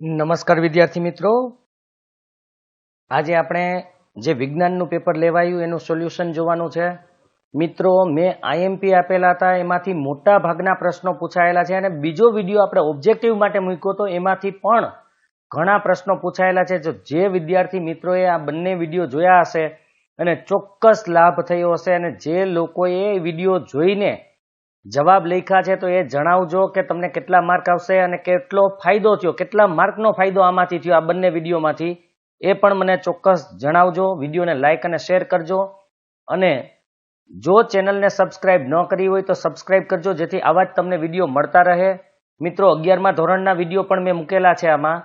નમસ્કાર વિદ્યાર્થી મિત્રો. આજે આપણે જે વિજ્ઞાનનું પેપર લેવાયું એનું સોલ્યુશન જોવાનું છે. મિત્રો, મેં આઈએમપી આપેલા હતા, એમાંથી મોટા ભાગના પ્રશ્નો પૂછાયેલા છે અને બીજો વીડિયો આપણે ઓબ્જેક્ટિવ માટે મૂક્યો તો એમાંથી પણ ઘણા પ્રશ્નો પૂછાયેલા છે. જો જે વિદ્યાર્થી મિત્રોએ આ બંને વીડિયો જોયા હશે અને ચોક્કસ લાભ થયો હશે અને જે લોકોએ વીડિયો જોઈને જવાબ લખ્યા છે તો એ જણાવજો કે તમને કેટલા માર્ક આવશે અને કેટલો ફાયદો થયો, કેટલા માર્કનો ફાયદો આમાંથી થયો આ બંને વિડીયોમાંથી. એ પણ મને ચોક્કસ જણાવજો, વિડીયોને લાઇક અને શેર કરજો. અને જો ચેનલને સબસ્ક્રાઇબ ન કરી હોય તો સબસ્ક્રાઇબ કરજો, જેથી આવા જ તમને વીડિયો મળતા રહે. મિત્રો, અગિયારમાં ધોરણના વીડિયો પણ મેં મૂકેલા છે આમાં.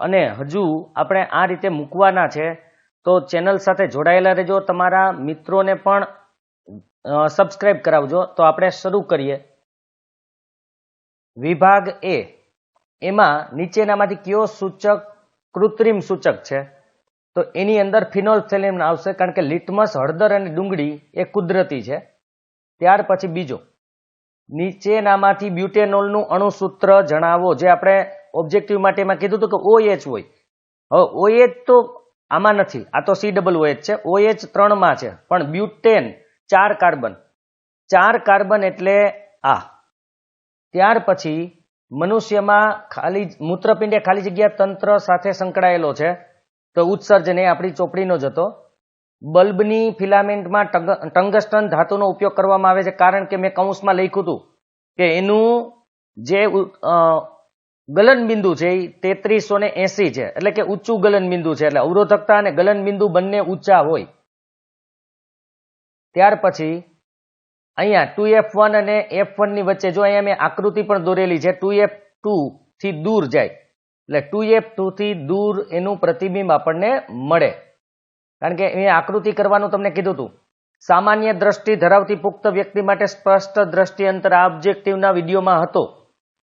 અને હજુ આપણે આ રીતે મૂકવાના છે. તો ચેનલ સાથે જોડાયેલા રહેજો. તમારા મિત્રોને પણ સબસ્ક્રાઇબ કરાવજો. તો આપણે શરૂ કરીએ. વિભાગ એ. એમાં નીચેનામાંથી કયો સૂચક કૃત્રિમ સૂચક છે? તો એની અંદર ફિનોલ્ફથેલિન આવશે કારણ કે લિટમસ, હળદર અને ડુંગળી એ કુદરતી છે. ત્યાર પછી બીજો. નીચેનામાંથી બ્યુટેનોલનું અણુસૂત્ર જણાવો. જે આપણે ઓબ્જેક્ટિવ માટે એમાં કીધું હતું કે ઓએચ હોય. હવે ઓએચ તો આમાં નથી. આ તો સી ડબલ ઓએચ છે. ઓએચ ત્રણમાં છે. પણ બ્યુટેન ચાર કાર્બન. ચાર કાર્બન એટલે આ. ત્યાર પછી મનુષ્યમાં ખાલી મૂત્રપિંડે ખાલી જગ્યા તંત્ર સાથે સંકળાયેલો છે. તો ઉત્સર્જન એ આપણી ચોપડીનો જ હતો. બલ્બની ફિલામેન્ટમાં ટંગ- ટંગસ્ટન ધાતુનો ઉપયોગ કરવામાં આવે છે. કારણ કે મેં કૌંસમાં લખ્યું હતું કે એનું જે ગલનબિંદુ ગલન બિંદુ છે એ તેત્રીસો ને એસી છે. એટલે કે ઊંચું ગલન બિંદુ છે. એટલે અવરોધકતા અને ગલન બિંદુ બંને ઊંચા હોય. ત્યાર પછી, અહીંયા ટુ એફ વન અને એફની વચ્ચે જો અહીંયા મેં આકૃતિ પણ દોરેલી છે, ટુ એફ ટુ થી દૂર જાય, એટલે ટુ એફ ટુથી દૂર એનું પ્રતિબિંબ આપણને મળે. કારણ કે એ આકૃતિ કરવાનું તમને કીધું હતું. સામાન્ય દ્રષ્ટિ ધરાવતી પુખ્ત વ્યક્તિ માટે સ્પષ્ટ દ્રષ્ટિ અંતર આ ઓબ્જેક્ટિવના વિડીયોમાં હતો.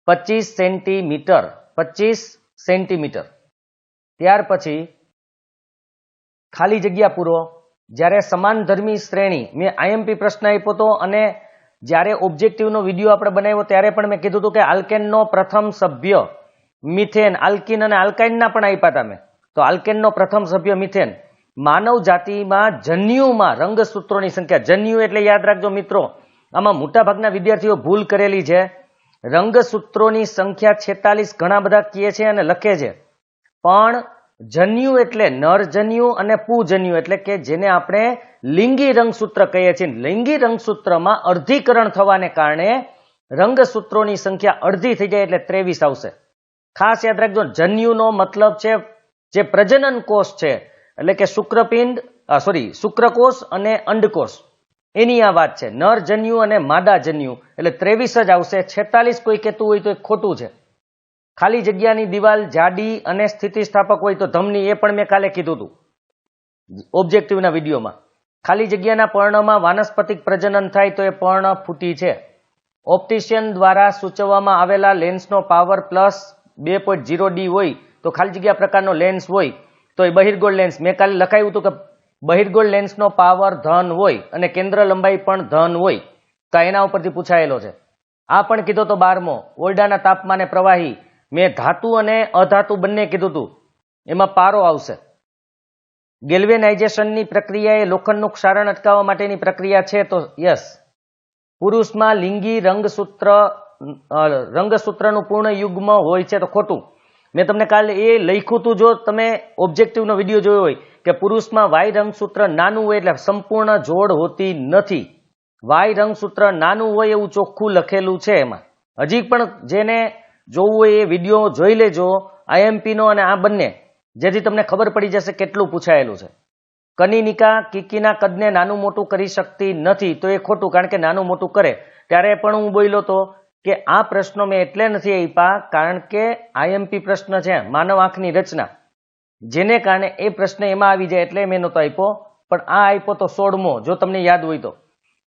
પચીસ સેન્ટીમીટર પચીસ સેન્ટીમીટર. ત્યાર પછી, ખાલી જગ્યા પૂરો. જ્યારે સમાન ધર્મી શ્રેણી, મેં આઈએમપી પ્રશ્ન આપ્યો હતો અને જ્યારે ઓબ્જેક્ટિવનો વીડિયો આપણે બનાવ્યો ત્યારે પણ મેં કીધું હતું કે આલ્કેનનો પ્રથમ સભ્ય મિથેન, આલ્કિન અને આલ્કાઇનના પણ આપ્યા હતા મેં. તો આલ્કેનનો પ્રથમ સભ્ય મિથેન. માનવ જાતિમાં જન્યુમાં રંગસૂત્રોની સંખ્યા. જન્યુ એટલે યાદ રાખજો મિત્રો, આમાં મોટાભાગના વિદ્યાર્થીઓ ભૂલ કરેલી છે. રંગસૂત્રોની સંખ્યા છેતાલીસ ઘણા બધા કહે છે અને લખે છે. પણ જન્યુ એટલે નરજન્યુ અને પૂજન્યુ એટલે કે જેને આપણે લિંગી રંગસૂત્ર કહીએ છીએ. લિંગી રંગસૂત્રમાં અર્ધીકરણ થવાને કારણે રંગસૂત્રોની સંખ્યા અડધી થઈ જાય એટલે ત્રેવીસ આવશે. ખાસ યાદ રાખજો, જન્યુનો મતલબ છે જે પ્રજનન કોષ છે, એટલે કે શુક્રપિંડ સોરી શુક્રકોષ અને અંડકોષ. એની આ વાત છે. નરજન્યુ અને માદાજન્યુ એટલે ત્રેવીસ જ આવશે. છેતાલીસ કોઈ કહેતું હોય તો એ ખોટું છે. ખાલી જગ્યાની દિવાલ, જાડી અને સ્થિતિસ્થાપક હોય તો ધમની એ પણ મેં કાલે કીધું હતું. ઓબ્જેક્ટિવના વિડીયોમાં. ખાલી જગ્યાના પર્ણમાં વાનસ્પતિક પ્રજનન થાય તો એ પર્ણ ફૂટી છે. ઓપ્ટિશિયન દ્વારા સૂચવવામાં આવેલા લેન્સનો પાવર પ્લસ બે પોઈન્ટ જીરો ડી હોય તો ખાલી જગ્યા પ્રકારનો લેન્સ હોય તો એ બહિર્ગોળ લેન્સ મેં કાલે લખાયું હતું કે બહિર્ગોળ લેન્સનો પાવર ધન હોય અને કેન્દ્ર લંબાઈ પણ ધન હોય. તો એના ઉપરથી પૂછાયેલો છે. આ પણ કીધો તો બારમો. ઓરડાના તાપમાને પ્રવાહી. મેં ધાતુ અને અધાતુ બંને કીધું હતું એમાં પારો આવશે. ગેલ્વેનાઇઝેશનની પ્રક્રિયા એ લોખંડનું ક્ષારણ અટકાવવા માટેની પ્રક્રિયા છે તો યસ. પુરુષમાં લિંગી રંગસૂત્ર રંગસૂત્રનું પૂર્ણ યુગ્મ હોય છે તો ખોટું. મેં તમને કાલે એ લખ્યું હતું જો તમે ઓબ્જેક્ટિવનો વીડિયો જોયો હોય કે પુરુષમાં વાય રંગસૂત્ર નાનું હોય એટલે સંપૂર્ણ જોડ હોતી નથી. વાય રંગસૂત્ર નાનું હોય એવું ચોખ્ખું લખેલું છે એમાં. હજી પણ જેને જોવું હોય એ વીડિયો જોઈ લેજો આઈએમપી નો અને આ બંને. જેથી તમને ખબર પડી જશે કેટલું પૂછાયેલું છે. કનિનિકા કિકીના કદને નાનું મોટું કરી શકતી નથી, તો એ ખોટું, કારણ કે નાનું મોટું કરે. ત્યારે પણ હું બોલ્યો તો કે આ પ્રશ્નો મેં એટલે નથી આપ્યા, કારણ કે આઈએમપી પ્રશ્ન છે, માનવ આંખની રચના. જેને કારણે એ પ્રશ્ન એમાં આવી જાય એટલે મેં નહોતો આપ્યો, પણ આ આપ્યો તો સોળમો, જો તમને યાદ હોય તો.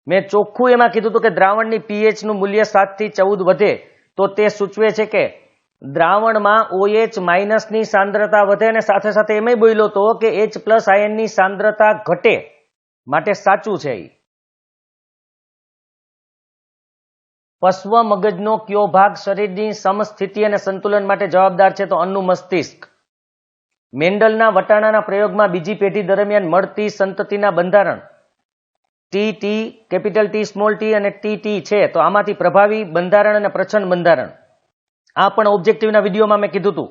મેં ચોખ્ખું એમાં કીધું હતું કે દ્રાવણની પીએચનું મૂલ્ય સાતથી ચૌદ વધે. તો તે સૂચવે છે કે દ્રાવણમાં ઓએચ માઇનસની સાંદ્રતા વધે અને સાથે સાથે એમ બોલ્યો તો કે એચ પ્લસ આયનની સાંદ્રતા ઘટે માટે સાચું છે એ પશ્વ મગજનો કયો ભાગ શરીરની સમસ્થિતિ અને સંતુલન માટે જવાબદાર છે તો અન્નુ મસ્તિષ્ક. મેન્ડલના વટાણાના પ્રયોગમાં બીજી પેઢી દરમિયાન મળતી સંતતિના બંધારણ. T T, capital T, small T અને ટી ટી છે. તો આમાંથી પ્રભાવી બંધારણ અને પ્રછન બંધારણ. આ પણ ઓબ્જેક્ટિવના વિડીયોમાં મેં કીધું હતું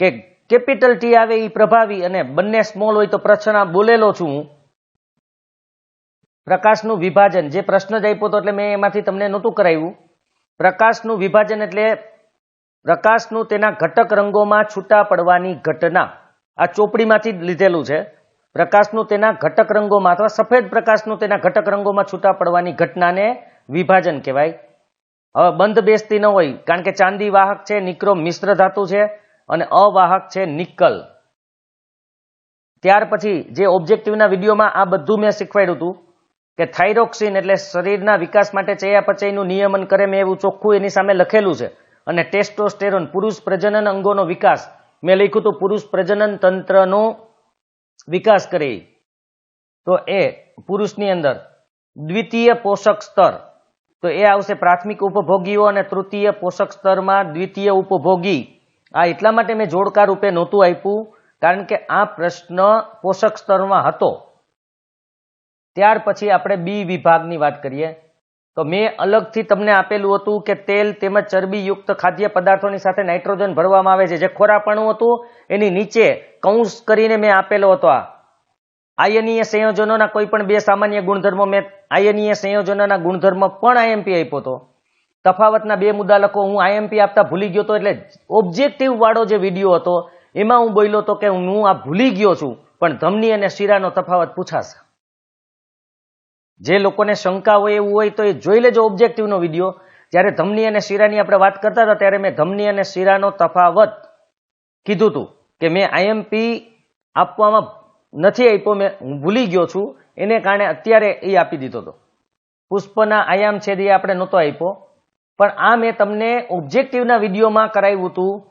કે કેપિટલ ટી આવે એ પ્રભાવી અને બંને સ્મોલ હોય તો પ્રશ્ન બોલેલો છું હું. પ્રકાશનું વિભાજન. જે પ્રશ્ન જ આપ્યો હતો એટલે મેં એમાંથી તમને નહોતું કરાવ્યું. પ્રકાશનું વિભાજન એટલે પ્રકાશનું તેના ઘટક રંગોમાં છૂટા પડવાની ઘટના. આ ચોપડીમાંથી લીધેલું છે. પ્રકાશનું તેના ઘટક રંગોમાં અથવા સફેદ પ્રકાશનું તેના ઘટક રંગોમાં છૂટા પડવાની ઘટનાને વિભાજન કહેવાય. હવે બંધ બેસતી ન હોય, કારણ કે ચાંદી વાહક છે નિક્રોમ મિશ્ર ધાતુ છે અને અવાહક છે નિકલ ત્યાર પછી જે ઓબ્જેક્ટિવના વિડીયોમાં આ બધું મેં શીખવાડ્યું હતું, કે થાઇરોક્સિન એટલે શરીરના વિકાસ માટે ચયાપચયનું નિયમન કરે મેં એવું ચોખ્ખું એની સામે લખેલું છે. અને ટેસ્ટોસ્ટેરોન પુરુષ પ્રજનન અંગોનો વિકાસ, મેં લખ્યું હતું પુરુષ પ્રજનન તંત્રનો વિકાસ કરે. તો એ પુરુષની અંદર દ્વિતીય પોષક સ્તર. તો એ આવશે પ્રાથમિક ઉપભોગીઓ અને તૃતીય પોષક સ્તરમાં દ્વિતીય ઉપભોગી. આ એટલા માટે મેં જોડકા રૂપે નહોતું આપ્યું, કારણ કે આ પ્રશ્ન પોષક સ્તરમાં હતો. ત્યાર પછી આપણે બી વિભાગની વાત કરીએ. તો મેં અલગથી તમને આપેલું હતું કે તેલ તેમજ ચરબીયુક્ત ખાદ્ય પદાર્થોની સાથે નાઇટ્રોજન ભરવામાં આવે છે. જે ખોરાપણું હતું, એની નીચે કૌંસ કરીને મેં આપેલો હતો આ. આયનીય સંયોજનોના કોઈ પણ બે સામાન્ય ગુણધર્મો મેં આયનીય સંયોજનોના ગુણધર્મ પણ આઈએમપી આપ્યો હતો. તફાવતના બે મુદ્દા લખો હું આઈએમપી આપતા ભૂલી ગયો હતો એટલે ઓબ્જેક્ટિવ વાળો જે વીડિયો હતો, એમાં હું બોલ્યો હતો કે હું આ ભૂલી ગયો છું, પણ ધમની અને શીરાનો તફાવત પૂછાશે. જે લોકોને શંકા હોય એવું હોય તો એ જોઈ લેજો ઓબ્જેક્ટિવનો વીડિયો જ્યારે ધમની અને શીરાની આપણે વાત કરતા હતા, ત્યારે મેં ધમની અને શીરાનો તફાવત કીધું હતું કે મેં આઈએમપી આપવામાં નથી આપ્યો, મેં હું ભૂલી ગયો છું. એને કારણે અત્યારે એ આપી દીધો હતો. પુષ્પના આયામ છેદ એ આપણે નહોતો આપ્યો. પણ આ મેં તમને ઓબ્જેક્ટિવના વિડીયોમાં કરાવ્યું હતું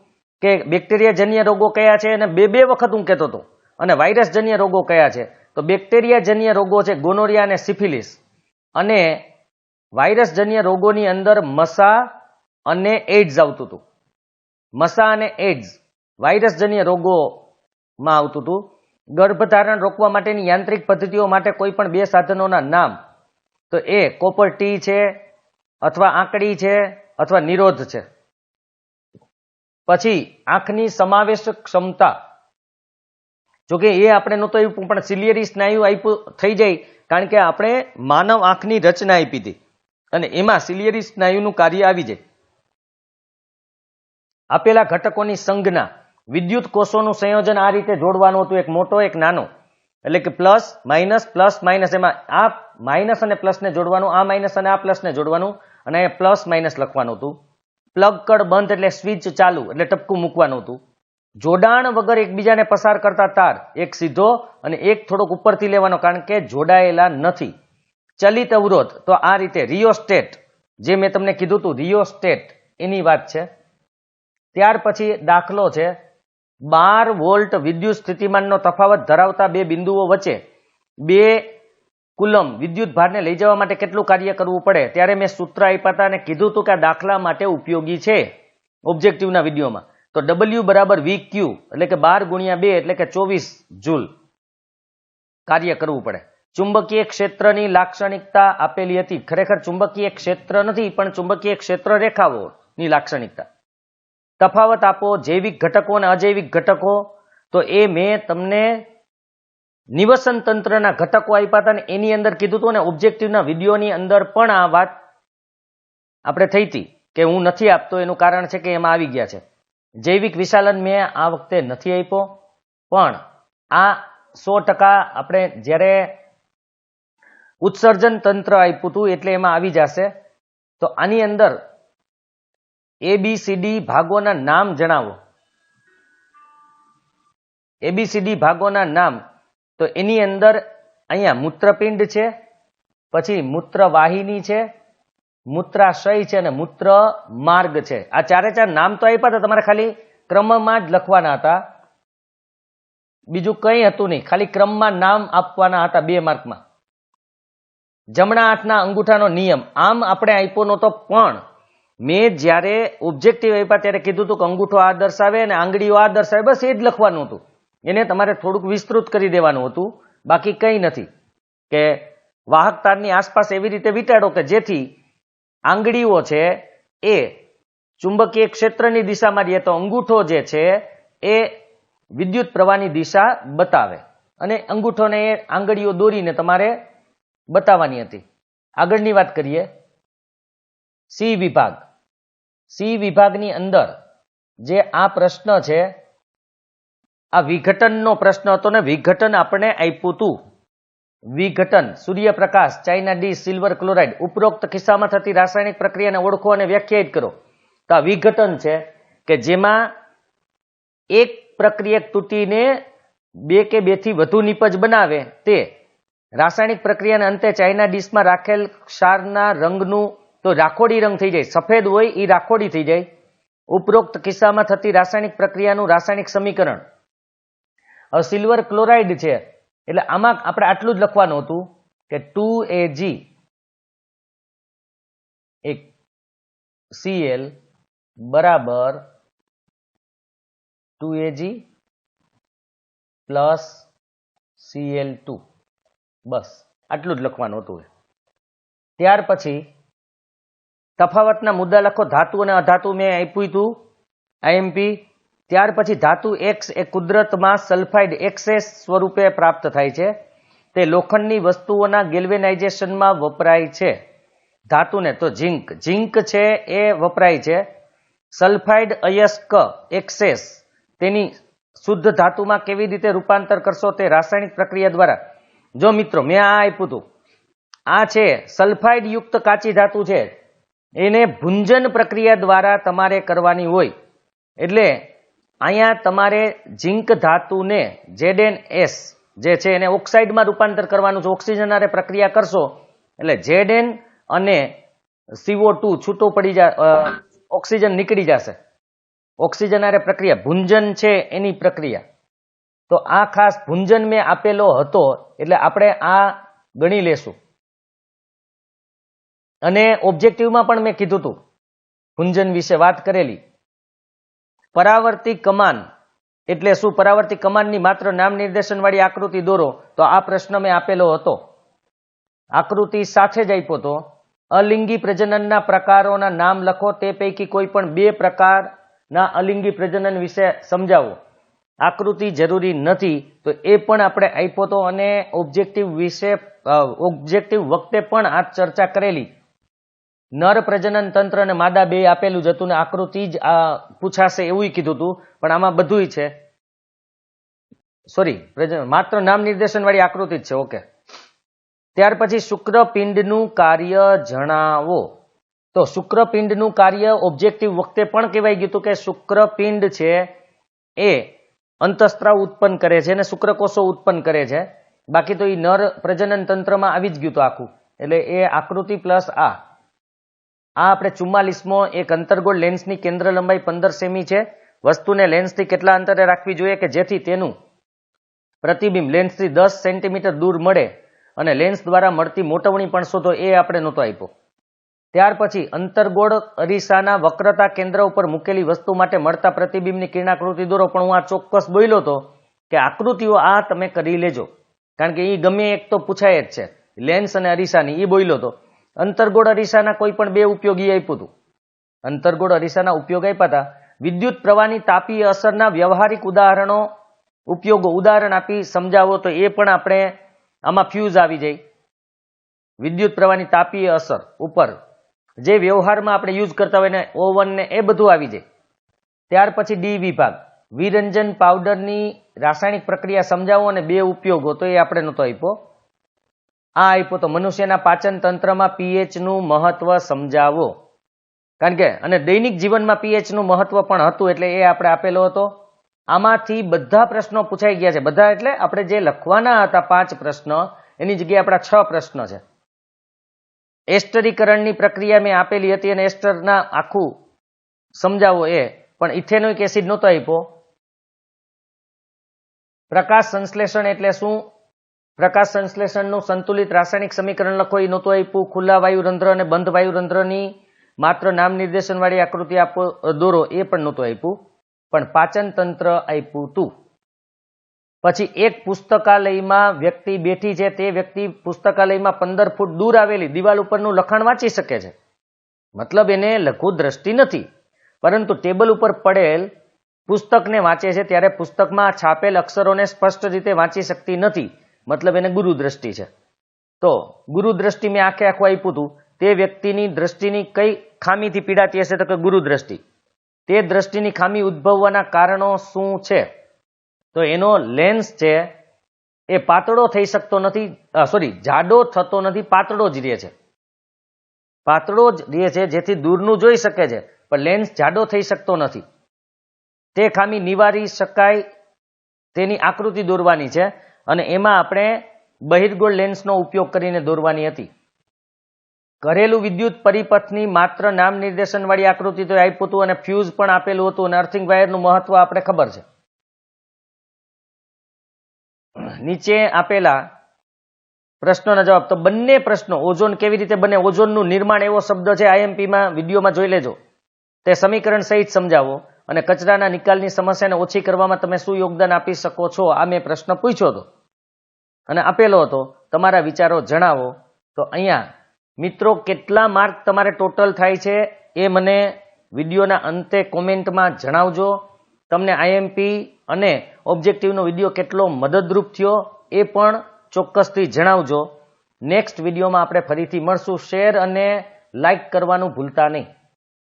કે બેક્ટેરિયાજન્ય રોગો કયા છે અને બે બે વખત હું કહેતો હતો. અને વાયરસજન્ય રોગો કયા છે. તો બેક્ટેરિયાજન્ય રોગો છે, ગોનોરિયા અને સિફિલિસ. અને વાયરસજન્ય રોગોની અંદર મસા અને એડ્સ આવતું હતું. મસા અને એડ્સ વાયરસજન્ય રોગોમાં આવતું હતું. ગર્ભધારણ રોકવા માટેની યાંત્રિક પદ્ધતિઓ માટે કોઈ પણ બે સાધનોના નામ. તો એ કોપર ટી છે, અથવા આંકડી છે, અથવા નિરોધ છે. પછી આંખની સમાવેશ ક્ષમતા. જોકે એ આપણે નહોતો આપ્યું પણ સિલિયરી સ્નાયુ આપ્યું થઈ જાય, કારણ કે આપણે માનવ આંખની રચના આપી હતી. અને એમાં સિલિયરી સ્નાયુનું કાર્ય આવી જાય. આપેલા ઘટકોની સંજ્ઞા, વિદ્યુત કોષોનું સંયોજન આ રીતે જોડવાનું હતું, એક મોટો, એક નાનો. એટલે કે પ્લસ, માઇનસ પ્લસ, માઇનસ, એમાં આ માઇનસ અને પ્લસને જોડવાનું, આ માઇનસ અને આ પ્લસને જોડવાનું, અને અહીંયા પ્લસ, માઇનસ લખવાનું હતું. પ્લગ કડ બંધ એટલે સ્વિચ ચાલુ, એટલે ટપકું મૂકવાનું હતું. જોડાણ વગર એકબીજાને પસાર કરતા તાર, એક સીધો અને એક થોડોક ઉપરથી લેવાનો, કારણ કે જોડાયેલા નથી. ચલિત અવરોધ, તો આ રીતે રિયોસ્ટેટ જે મેં તમને કીધું હતું રિયોસ્ટેટ એની વાત છે. ત્યાર પછી દાખલો છે, બાર વોલ્ટ વિદ્યુત સ્થિતિમાનનો તફાવત ધરાવતા બે બિંદુઓ વચ્ચે. બે કુલમ વિદ્યુત ભારને લઈ જવા માટે કેટલું કાર્ય કરવું પડે? ત્યારે મેં સૂત્ર આપ્યા હતા અને કીધું હતું કે આ દાખલા માટે ઉપયોગી છે. ઓબ્જેક્ટિવના વિડીયોમાં. તો ડબલ્યુ બરાબર વી ક્યુ એટલે કે બાર ગુણ્યા બે, એટલે કે ચોવીસ જૂલ. કાર્ય કરવું પડે. ચુંબકીય ક્ષેત્રની લાક્ષણિકતા આપેલી હતી. ખરેખર ચુંબકીય ક્ષેત્ર નથી, પણ ચુંબકીય ક્ષેત્ર રેખાઓની લાક્ષણિકતા. તફાવત આપો, જૈવિક ઘટકો અને અજૈવિક ઘટકો. તો એ મેં તમને નિવસન તંત્રના ઘટકો આપ્યા હતા ને એની અંદર કીધું હતું ને ઓબ્જેક્ટિવના વિડીયોની અંદર પણ આ વાત આપણે થઈ હતી કે હું નથી આપતો, એનું કારણ છે કે એમાં આવી ગયા છે. જૈવિક વિશાલન મેં આ વખતે નથી આપ્યો, પણ આ સો ટકા આપણે જ્યારે ઉત્સર્જન તંત્ર આપ્યું હતું એટલે એમાં આવી જશે. તો આની અંદર એબીસીડી ભાગોના નામ જણાવો. એબીસીડી ભાગોના નામ. તો એની અંદર અહીંયા મૂત્રપિંડ છે, પછી મૂત્રવાહિની છે મૂત્રાશય છે અને મૂત્ર માર્ગ છે. આ ચારે ચાર નામ તો આપ્યા હતા તમારે ખાલી ક્રમમાં જ લખવાના હતા. બીજું કંઈ હતું નહીં. ખાલી ક્રમમાં નામ આપવાના હતા બે માર્કમાં. જમણા હાથના અંગૂઠાનો નિયમ. આમ આપણે આપ્યો નહોતો, પણ મેં જ્યારે ઓબ્જેક્ટિવ આપ્યા ત્યારે કીધું હતું કે અંગૂઠો આ દર્શાવે અને આંગળીઓ આ દર્શાવે. બસ એ જ લખવાનું હતું. એને તમારે થોડુંક વિસ્તૃત કરી દેવાનું હતું. બાકી કંઈ નથી. કે વાહક તારની આસપાસ એવી રીતે વિટાડો કે જેથી આંગળીઓ છે, એ ચુંબકીય ક્ષેત્રની દિશામાં જઈએ તો અંગૂઠો જે છે, એ વિદ્યુત પ્રવાહની દિશા બતાવે. અને અંગૂઠોને એ આંગળીઓ દોરીને તમારે બતાવવાની હતી. આગળની વાત કરીએ. સી વિભાગ. સી વિભાગની અંદર જે આ પ્રશ્ન છે, આ વિઘટનનો પ્રશ્ન હતો ને વિઘટન આપણે આપ્યું હતું. વિઘટન, સૂર્યપ્રકાશ, ચાઇના ડી સિલ્વર ક્લોરાઇડ ઉપરોક્ત કિસ્સામાં થતી રાસાયણિક પ્રક્રિયાને ઓળખો અને વ્યાખ્યાયિત કરો. તો આ વિઘટન છે કે જેમાં એક પ્રક્રિયક તૂટીને બે કે બેથી વધુ નિપજ બનાવે તે રાસાયણિક પ્રક્રિયાના અંતે ચાઇના ડીશમાં રાખેલ ક્ષારના રંગનું તો રાખોડી રંગ થઈ જાય, સફેદ હોય એ રાખોડી થઈ જાય. ઉપરોક્ત કિસ્સામાં થતી રાસાયણિક પ્રક્રિયાનું રાસાયણિક સમીકરણ. સિલ્વર ક્લોરાઇડ છે એટલે આમાં આપણે આટલું જ લખવાનું હતું કે ટુ એ જી એક સીએલ બરાબર two A G plus CL two. બસ, આટલું જ લખવાનું હતું ત્યાર પછી તફાવતના મુદ્દા લખો. ધાતુ અને અધાતુ મેં આપ્યું હતું આઈએમપી ત્યાર પછી ધાતુ એક્સ એ કુદરતમાં સલ્ફાઇડ એક્સેસ સ્વરૂપે પ્રાપ્ત થાય છે. તે લોખંડની વસ્તુઓના ગેલ્વેનાઇઝેશનમાં વપરાય છે. ધાતુને તો ઝીંક. ઝીંક છે એ વપરાય છે. સલ્ફાઇડ અયસ્ક એક્સેસ તેની શુદ્ધ ધાતુમાં કેવી રીતે રૂપાંતર કરશો તે રાસાયણિક પ્રક્રિયા દ્વારા. જો મિત્રો, મેં આ આપ્યું હતું. આ છે સલ્ફાઇડ યુક્ત કાચી ધાતુ છે. એને ભુંજન પ્રક્રિયા દ્વારા તમારે કરવાની હોય. એટલે અહીંયા તમારે ઝીંક ધાતુને જેડેન એસ જે છે એને ઓક્સાઇડમાં રૂપાંતર કરવાનું છે ઓક્સિજન પ્રક્રિયા કરશો, એટલે જેડેન અને સીઓ ટુ છૂટો પડી જા ઓક્સિજન નીકળી જશે. ઓક્સિજન પ્રક્રિયા ભુંજન છે એની પ્રક્રિયા. તો આ ખાસ ભુંજન મેં આપેલો હતો, એટલે આપણે આ ગણી લેશું. અને ઓબ્જેક્ટિવમાં પણ મેં કીધું હતું ભુંજન વિશે વાત કરેલી. પરાવર્તી કમાન એટલે શું? પરાવર્તી કમાનની માત્ર નામ નિર્દેશન વાળી આકૃતિ દોરો તો આ પ્રશ્ન મેં આપેલો હતો. આકૃતિ સાથે જ આપ્યો હતો અલિંગી પ્રજનનના પ્રકારોના નામ લખો, તે પૈકી કોઈ પણ બે પ્રકારના અલિંગી પ્રજનન વિશે સમજાવો. આકૃતિ જરૂરી નથી, તો એ પણ આપણે આપ્યો હતો અને ઓબ્જેક્ટિવ વિશે ઓબ્જેક્ટિવ વખતે પણ આ ચર્ચા કરેલી. નર પ્રજનન તંત્ર અને માદા બે આપેલું જ હતું ને આકૃતિ જ આ પૂછાશે એવું કીધું હતું પણ આમાં બધુંય છે. સોરી માત્ર નામ નિર્દેશન વાળી આકૃતિ જ છે ઓકે ત્યાર પછી શુક્રપિંડનું કાર્ય જણાવો. તો શુક્રપિંડનું કાર્ય ઓબ્જેક્ટિવ વખતે પણ કહેવાય ગયું હતું કે શુક્રપિંડ છે એ અંતસ્ત્રાવ ઉત્પન્ન કરે છે અને શુક્રકોષો ઉત્પન્ન કરે છે. બાકી તો એ નર પ્રજનન તંત્રમાં આવી જ ગયું હતું આખું. એટલે એ આકૃતિ પ્લસ આ. આ આપણે ચુમ્માલીસમો એક અંતર્ગોળ લેન્સની કેન્દ્ર લંબાઈ પંદર સેમી છે. વસ્તુને લેન્સથી કેટલા અંતરે રાખવી જોઈએ કે જેથી તેનું પ્રતિબિંબ લેન્સથી દસ સેન્ટીમીટર દૂર મળે અને લેન્સ દ્વારા મળતી મોટવણી પણ શોધો એ આપણે નહોતો આપ્યો. ત્યાર પછી અંતર્ગોળ અરીસાના વક્રતા કેન્દ્ર ઉપર મૂકેલી વસ્તુ માટે મળતા પ્રતિબિંબની કિરણાકૃતિ દોરો. પણ હું આ ચોક્કસ બોલ્યો હતો કે આકૃતિઓ આ તમે કરી લેજો. કારણ કે એ ગમે એક તો પૂછાય જ છે. લેન્સ અને અરીસાની એ બોલ્યો હતો અંતર્ગોળ અરીસાના કોઈ પણ બે ઉપયોગી આપ્યું હતું. અંતરગોળ અરીસાના ઉપયોગ આપ્યા હતા. વિદ્યુત પ્રવાહની તાપીય અસરના વ્યવહારિક ઉદાહરણો, ઉપયોગો, ઉદાહરણ આપી સમજાવો તો એ પણ આપણે આમાં ફ્યુઝ આવી જાય. વિદ્યુત પ્રવાહની તાપીય અસર ઉપર જે વ્યવહારમાં આપણે યુઝ કરતા હોય ને ઓવન ને એ બધું આવી જાય. ત્યાર પછી ડી વિભાગ. વિરંજન પાવડરની રાસાયણિક પ્રક્રિયા સમજાવો અને બે ઉપયોગો તો એ આપણે નહોતો આપ્યો. આ આપ્યો તો મનુષ્યના પાચન તંત્રમાં પીએચનું મહત્વ સમજાવો. કારણ કે, અને દૈનિક જીવનમાં પીએચનું મહત્વ પણ હતું એટલે એ આપણે આપેલો હતો. આમાંથી બધા પ્રશ્નો પૂછાઈ ગયા છે. બધા એટલે આપણે જે લખવાના હતા પાંચ પ્રશ્ન, એની જગ્યાએ આપણા છ પ્રશ્ન છે. એસ્ટરીકરણની પ્રક્રિયા મેં આપેલી હતી અને એસ્ટરના આખું સમજાવો એ, પણ ઇથેનોઇક એસિડ નહોતો આપ્યો. પ્રકાશ સંશ્લેષણ એટલે શું? પ્રકાશ સંશ્લેષણનું સંતુલિત રાસાયણિક સમીકરણ લખો. એ નહોતું આપ્યું. ખુલ્લા વાયુરંધ્ર અને બંધ વાયુરંધ્રની માત્ર નામ નિર્દેશનવાળી આકૃતિ આપો દોરો. એ પણ નહોતું આપ્યું. પણ પાચન તંત્ર આપ્યું તું. પછી એક પુસ્તકાલયમાં વ્યક્તિ બેઠી છે. તે વ્યક્તિ પુસ્તકાલયમાં પંદર ફૂટ દૂર આવેલી દિવાલ ઉપરનું લખાણ વાંચી શકે છે. મતલબ એને લઘુ દ્રષ્ટિ નથી. પરંતુ ટેબલ ઉપર પડેલ પુસ્તકને વાંચે છે. ત્યારે પુસ્તકમાં છાપેલ અક્ષરોને સ્પષ્ટ રીતે વાંચી શકતી નથી. મતલબ એને ગુરુ દ્રષ્ટિ છે. તો ગુરુ દ્રષ્ટિ મેં આખે આખું આપ્યું હતું. તે વ્યક્તિની દ્રષ્ટિની કઈ ખામીથી પીડાતી હશે તો કે ગુરુ દ્રષ્ટિ? તે દ્રષ્ટિની ખામી ઉદ્ભવવાના કારણો શું છે? તો એનો લેન્સ છે, એ પાતળો થઈ શકતો નથી સોરી જાડો થતો નથી, પાતળો જ રહે છે. પાતળો જ રહે છે, જેથી દૂરનું જોઈ શકે છે, પણ લેન્સ જાડો થઈ શકતો નથી. તે ખામી નિવારી શકાય તેની આકૃતિ દોરવાની છે. અને એમાં આપણે બહિર્ગોળ લેન્સનો ઉપયોગ કરીને દોરવાની હતી. ઘરેલું વિદ્યુત પરિપથની માત્ર નામ નિર્દેશનવાળી આકૃતિ તો આપ્યું હતું અને ફ્યુઝ પણ આપેલું હતું અને અર્થિંગ વાયરનું મહત્વ આપણે ખબર છે. નીચે આપેલા પ્રશ્નોના જવાબ. તો બંને પ્રશ્નો, ઓઝોન કેવી રીતે બને? ઓઝોનનું નિર્માણ એવો શબ્દ છે આઈએમપીમાં વિડીયોમાં જોઈ લેજો. તે સમીકરણ સહિત સમજાવો અને કચરાના નિકાલની સમસ્યાને ઓછી કરવામાં તમે શું યોગદાન આપી શકો છો? આ મેં પ્રશ્ન પૂછ્યો હતો. અને આપેલો હતો, તમારા વિચારો જણાવો. તો અહીંયા, મિત્રો, કેટલા માર્ક તમારે ટોટલ થાય છે એ મને વિડીયોના અંતે કોમેન્ટમાં જણાવજો. તમને આઈએમપી અને ઓબ્જેક્ટિવનો વીડિયો કેટલો મદદરૂપ થયો એ પણ ચોક્કસથી જણાવજો. નેક્સ્ટ વિડીયોમાં આપણે ફરીથી મળશું. શેર અને લાઈક કરવાનું ભૂલતા નહીં.